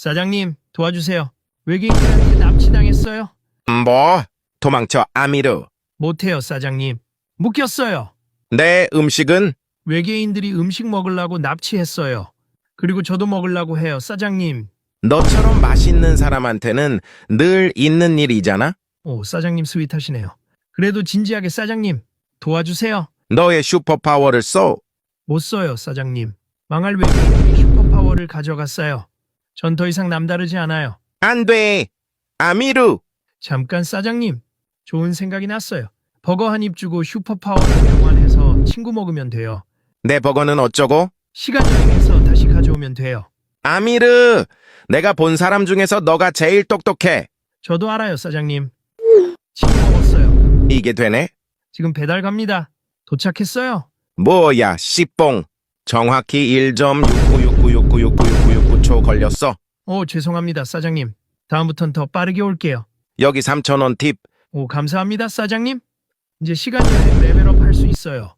사장님, 도와주세요. 외계인들한테 납치당했어요. 뭐? 도망쳐, 아미르. 못해요, 사장님. 묶였어요. 내 음식은? 외계인들이 음식 먹으려고 납치했어요. 그리고 저도 먹으려고 해요, 사장님. 너처럼 맛있는 사람한테는 늘 있는 일이잖아? 오, 사장님 스윗하시네요. 그래도 진지하게 사장님, 도와주세요. 너의 슈퍼파워를 써. 못 써요, 사장님. 망할 외계인들이 슈퍼파워를 가져갔어요. 전 더 이상 남다르지 않아요. 안 돼! 아미르! 잠깐 사장님, 좋은 생각이 났어요. 버거 한 입 주고 슈퍼파워를 교환해서 친구 먹으면 돼요. 내 버거는 어쩌고? 시간 여행해서 다시 가져오면 돼요. 아미르! 내가 본 사람 중에서 너가 제일 똑똑해. 저도 알아요, 사장님. 친구 먹었어요. 이게 되네? 지금 배달 갑니다. 도착했어요. 뭐야, 씨뽕. 정확히 1.6969696969초 걸렸어. 오, 죄송합니다, 사장님. 다음부턴 더 빠르게 올게요. 여기 3,000원 팁. 오, 감사합니다, 사장님. 이제 시간 여행 레벨업 할 수 있어요.